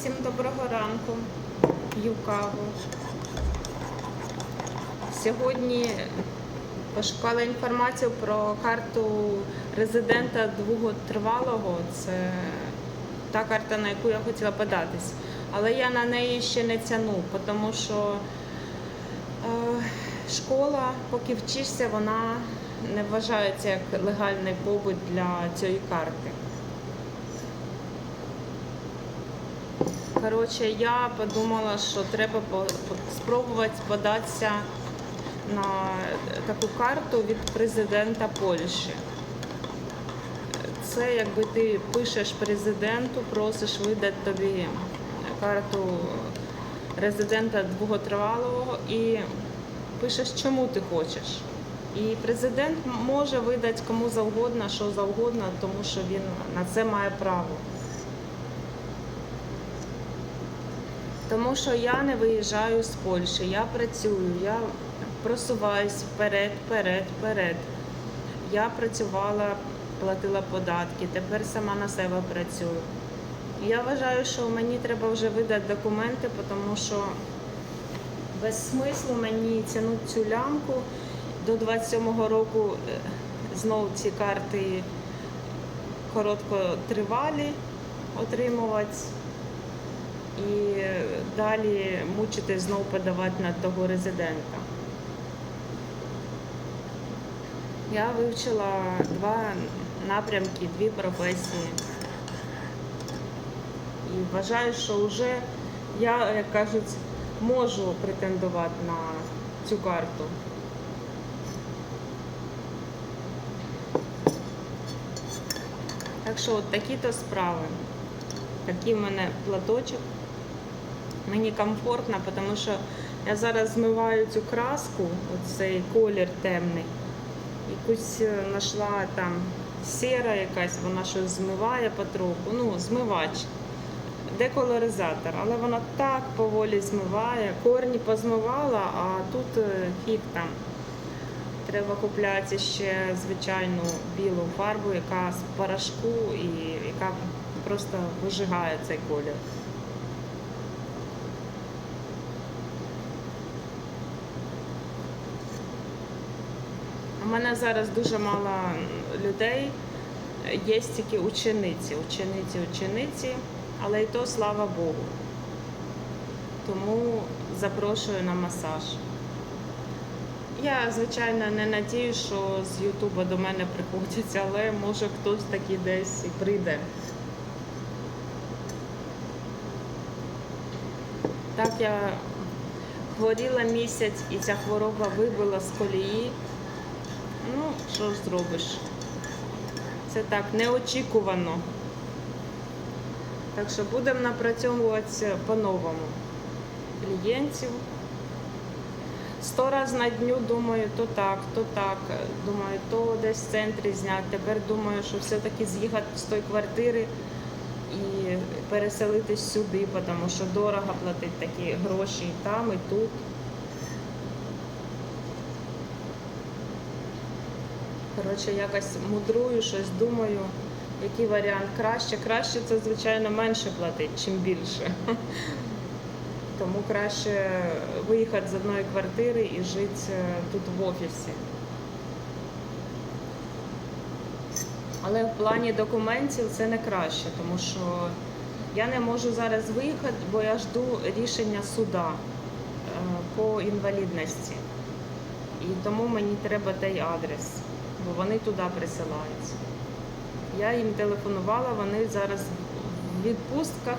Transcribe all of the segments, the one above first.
Всім доброго ранку. П'ю каву. Сьогодні пошукала інформацію про карту резидента довготривалого. Це та карта, на яку я хотіла податись. Але я на неї ще не тяну, тому що е, школа, поки вчишся, вона не вважається як легальний побут для цієї карти. Коротше, я подумала, що треба спробувати податися на таку карту від президента Польщі. Це якби ти пишеш президенту, просиш видати тобі карту резидента довготривалого і пишеш, чому ти хочеш. І президент може видати кому завгодно, що завгодно, тому що він на це має право. Тому що я не виїжджаю з Польщі, я працюю, я просуваюсь вперед, вперед, вперед. Я працювала, платила податки, тепер сама на себе працюю. Я вважаю, що мені треба вже видати документи, тому що без смислу мені тягнути цю лямку. До 27-го року е, знову ці карти короткотривалі отримувати і далі мучити знову подавати на того резидента. Я вивчила два напрямки, дві професії. І вважаю, що вже я, як кажуть, можу претендувати на цю карту. Так що от такі-то справи. Такий в мене платочок. Мені комфортно, тому що я зараз змиваю цю краску, оцей колір темний. Якусь е, знайшла там сіра якась, вона щось змиває потроху. Ну, змивач, деколоризатор, але вона так поволі змиває. Корні позмивала, а тут е, фіг там. Треба купляти ще звичайну білу фарбу, яка з порошку і яка просто вижигає цей колір. У мене зараз дуже мало людей. Є тільки учениці, учениці, учениці, але і то слава Богу. Тому запрошую на масаж. Я, звичайно, не надію, що з Ютуба до мене приходять, але може хтось таки десь і прийде. Так я хворіла місяць і ця хвороба вибила з колії. Ну, що зробиш? Це так неочікувано. Так що будемо напрацьовувати по-новому клієнтів. Сто раз на дню думаю, то так, то так. Думаю, то десь в центрі зняти. Тепер думаю, що все-таки з'їхати з тої квартири і переселитись сюди, тому що дорого платити такі гроші і там, і тут. Коротше, якось мудрую, щось думаю, який варіант краще. Краще це, звичайно, менше платить, чим більше. Тому краще виїхати з одної квартири і жити е, тут в офісі. Але в плані документів це не краще, тому що я не можу зараз виїхати, бо я жду рішення суда е, по інвалідності. І тому мені треба той адрес, бо вони туди присилаються. Я їм телефонувала, вони зараз в відпустках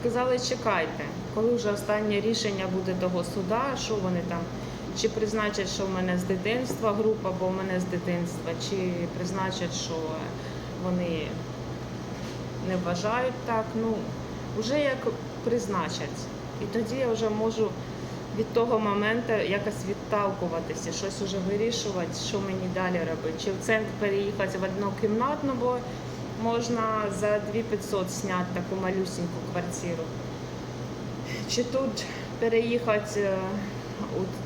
сказали, чекайте, коли вже останнє рішення буде того суда, що вони там, чи призначать, що в мене з дитинства група, бо в мене з дитинства, чи призначать, що вони не вважають так. Ну, вже як призначать. І тоді я вже можу від того моменту якось відталкуватися, щось вже вирішувати, що мені далі робити. Чи в центр переїхати в однокімнатну, бо можна за 2500 зняти таку малюсеньку квартиру. Чи тут переїхати е,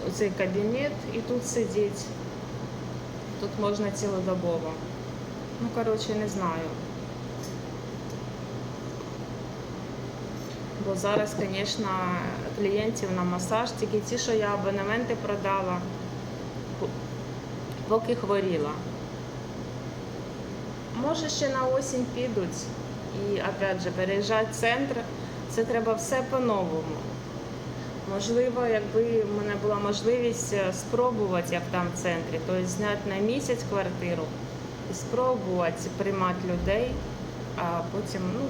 у цей кабінет і тут сидіти. Тут можна цілодобово. Ну, коротше, не знаю. Бо зараз, звісно, клієнтів на масаж, тільки ті, що я абонементи продала, поки хворіла. Може, ще на осінь підуть і опять же переїжджати в центр, це треба все по-новому. Можливо, якби в мене була можливість е, спробувати, як там в центрі, тобто зняти на місяць квартиру і спробувати приймати людей, а потім, ну,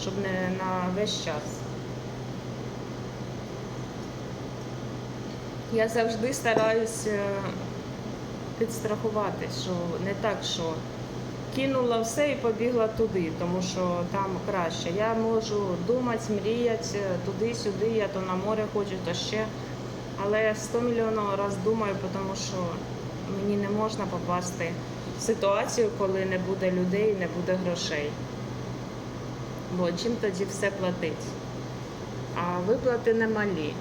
щоб не на весь час. Я завжди стараюсь е, підстрахувати, що не так, що кинула все і побігла туди, тому що там краще. Я можу думати, мріяти е, туди-сюди, я то на море хочу, то ще. Але я 100 мільйонів разів думаю, тому що мені не можна попасти в ситуацію, коли не буде людей, не буде грошей. Бо чим тоді все платить? А виплати немалі.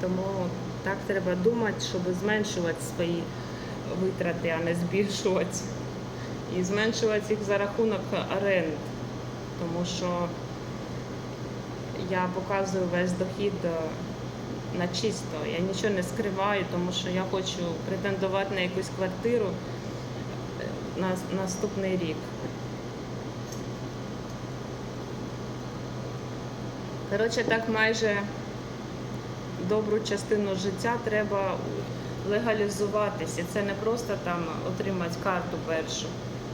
Тому так треба думати, щоб зменшувати свої витрати, а не збільшувати. І зменшувати їх за рахунок оренд. Тому що я показую весь дохід е, на чисто. Я нічого не скриваю, тому що я хочу претендувати на якусь квартиру е, на наступний рік. Коротше, так майже добру частину життя треба легалізуватися. Це не просто там отримати карту першу,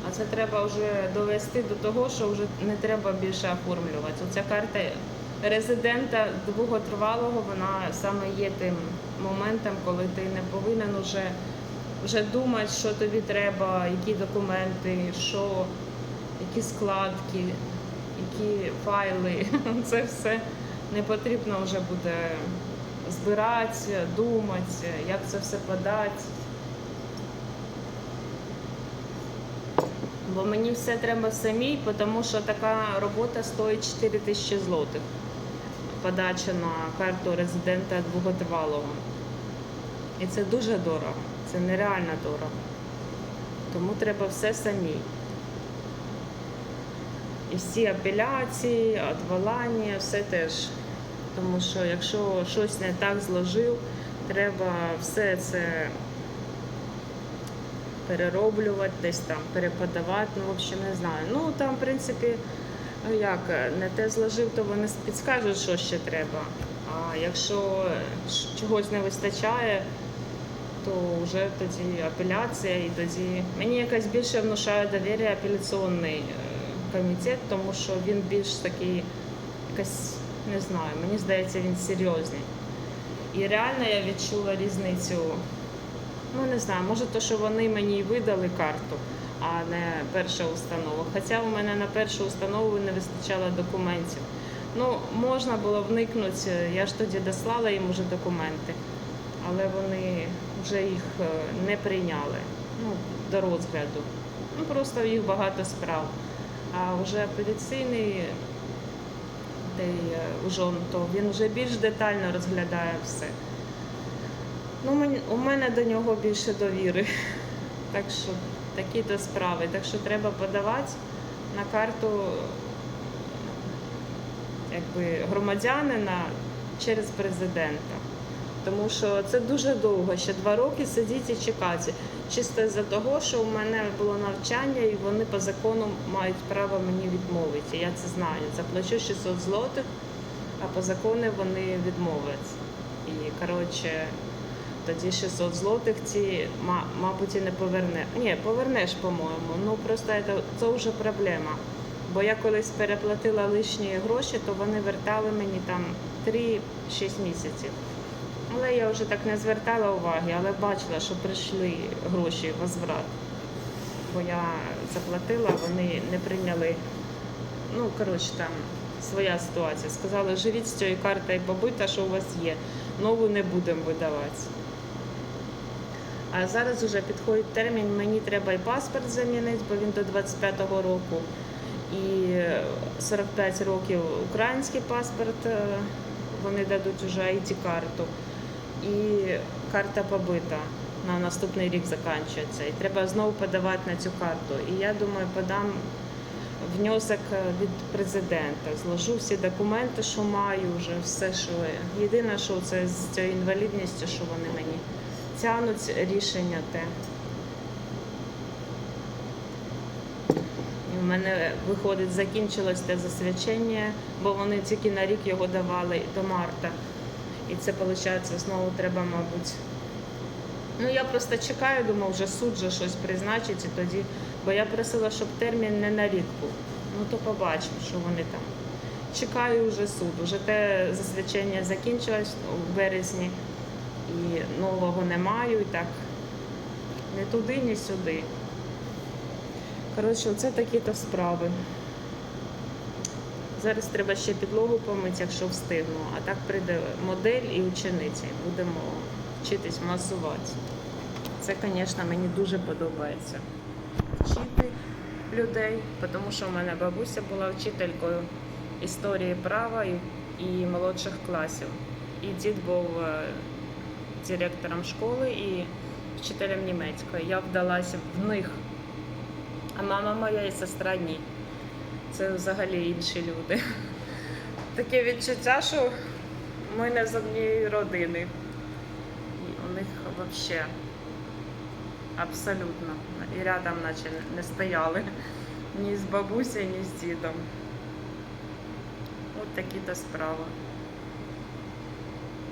а це треба вже довести до того, що вже не треба більше оформлювати. Оця карта резидента довготривалого, вона саме є тим моментом, коли ти не повинен вже, вже думати, що тобі треба, які документи, що, які складки, які файли. Це все не потрібно вже буде збирати, думати, як це все подати. Бо мені все треба самій, тому що така робота стоїть 4 тисячі злотих. Подача на карту резидента довготривалого. І це дуже дорого, це нереально дорого. Тому треба все самій. І всі апеляції, відволання, все теж. Тому що якщо щось не так зложив, треба все це перероблювати, десь там переподавати, ну, в общем, не знаю. Ну, там, в принципі, ну як, не те зложив, то вони підскажуть, що ще треба. А якщо чогось не вистачає, то вже тоді апеляція і тоді мені якось більше внушає довір'я апеляційний е, комітет, тому що він більш такий якось, не знаю, мені здається, він серйозний. І реально я відчула різницю. Ну не знаю, може то, що вони мені видали карту, а не перша установа. Хоча у мене на першу установу не вистачало документів. Ну, можна було вникнути, я ж тоді дослала їм уже документи, але вони вже їх е, не прийняли ну, до розгляду. Ну, просто їх багато справ. А вже апеляційний, де у ужон, то він вже більш детально розглядає все. Ну, у мене до нього більше довіри. Так що такі то справи. Так що треба подавати на карту якби, громадянина через президента. Тому що це дуже довго, ще два роки сидіти і чекати. Чисто з-за того, що у мене було навчання, і вони по закону мають право мені відмовити. Я це знаю. Заплачу 600 злотих, а по закону вони відмовлять. І коротше, тоді 600 злотих ці, мабуть, і не поверне. Ні, повернеш, по-моєму. Ну просто це, це вже проблема. Бо я колись переплатила лишні гроші, то вони вертали мені там 3-6 місяців. Але я вже так не звертала уваги, але бачила, що прийшли гроші в возврат. Бо я заплатила, вони не прийняли. Ну, коротше, там своя ситуація. Сказали, живіть з цією картою побита, що у вас є. Нову не будемо видавати. А зараз вже підходить термін, мені треба і паспорт замінити, бо він до 25-го року. І 45 років український паспорт, е, вони дадуть вже ID-карту. І карта побита на наступний рік закінчується. І треба знову подавати на цю карту. І я думаю, подам внесок від президента. Зложу всі документи, що маю, вже все, що єдине, що це з цією інвалідністю, що вони мені тянуть рішення те. В мене виходить, закінчилось те засвячення, бо вони тільки на рік його давали до марта. І це виходить, знову треба, мабуть. Ну я просто чекаю, думаю, вже суд вже щось призначить і тоді, бо я просила, щоб термін не на рік був. Ну то побачимо, що вони там. Чекаю вже суд. Уже те засвячення закінчилось у березні і нового не маю. І так не туди, ні сюди. Коротше, оце такі-то справи. Зараз треба ще підлогу помити, якщо встигну. А так прийде модель і учениця. і Будемо вчитись масувати. Це, звісно, мені дуже подобається. Вчити людей, тому що в мене бабуся була вчителькою історії права і, молодших класів. І дід був е, директором школи і вчителем німецької. Я вдалася в них. А мама моя і сестра ні. Це взагалі інші люди. Таке відчуття, що ми не з однієї родини. І у них взагалі абсолютно. І рядом наче не стояли ні з бабусею, ні з дідом. От такі то справи.